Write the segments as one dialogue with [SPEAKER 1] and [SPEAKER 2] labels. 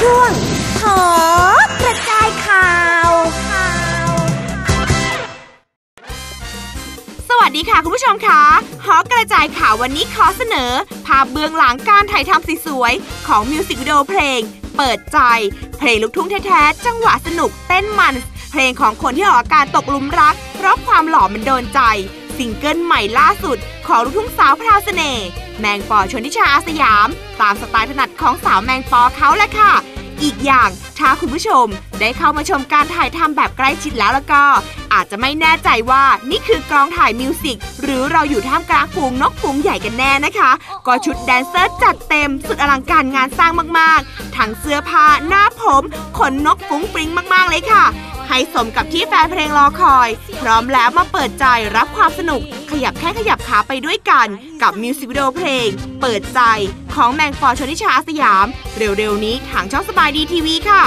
[SPEAKER 1] ช่วงขอกระจายข่าว
[SPEAKER 2] สวัสดีค่ะคุณผู้ชมค่ะหอกระจายข่าววันนี้ขอเสนอ ภาพเบื้องหลังการถ่ายทำสวยๆของมิวสิกวิดีโอเพลง เปิดใจ เพลงลูกทุ่งแท้ๆ จังหวะสนุกเต้นมัน เพลงของคนที่ออกอาการตกหลุมรัก เพราะความหล่อมันโดนใจ ซิงเกิลใหม่ล่าสุด ของลูกทุ่งสาวพราวเสน่ห์แมงปอชนทิชาอาสยาม ตามสไตล์ถนัดของสาวแมงปอเขาแหละค่ะ อีกอย่างถ้าคุณผู้ชมได้เข้ามาชมการถ่ายทำแบบใกล้ชิดแล้วแล้วก็ อาจจะไม่แน่ใจว่านี่คือกองถ่ายมิวสิกหรือเราอยู่ท่ามกลางฝูงนกฝูงใหญ่กันแน่นะคะ ก็ชุดแดนเซอร์จัดเต็มสุดอลังการงานสร้างมากๆ ทั้งเสื้อผ้าหน้าผม ขนนกฟุ้งฟริ้งมากๆเลยค่ะ ให้สมกับที่แฟนเพลงรอคอย พร้อมแล้วมาเปิดใจรับความสนุก ขยับแค่ขยับขาไปด้วยกัน กับมิวสิกวิดีโอเพลง เปิดใจของแมงปอชนิชาอาสยาม เร็วๆนี้ทางช่องสบายดีทีวีค่ะ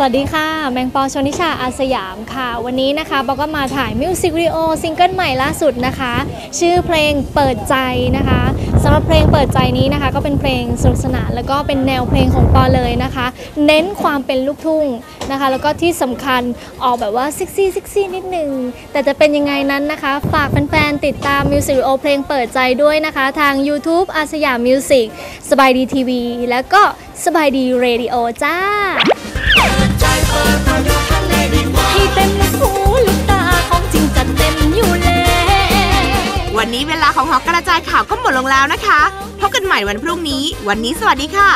[SPEAKER 3] สวัสดีค่ะ แมงปอชนิชาอาสยามค่ะ วันนี้นะคะบอกก็มาถ่ายมิวสิกวิดีโอซิงเกิลใหม่ล่าสุดนะคะ ชื่อเพลงเปิดใจนะคะสำหรับเพลงเปิดใจนี้นะคะ ก็เป็นเพลงสนุกสนานแล้วก็เป็นแนวเพลงของปอเลยนะคะ เน้นความเป็นลูกทุ่งนะคะ แล้วก็ที่สำคัญออกแบบว่าซ็กซี่ซ็กซี่นิดนึง แต่จะเป็นยังไงนั้นนะคะ ฝากแฟนๆติดตามมิวสิกวิดีโอเพลงเปิดใจด้วยนะคะ ทาง YouTube อาสยามมิวสิกสบายดีทีวีแล้วก็สบายดีเรดิโอจ้า
[SPEAKER 2] นี้เวลาของหอกระจายข่าวก็หมดลงแล้วนะคะ พบกันใหม่วันพรุ่งนี้ วันนี้สวัสดีค่ะ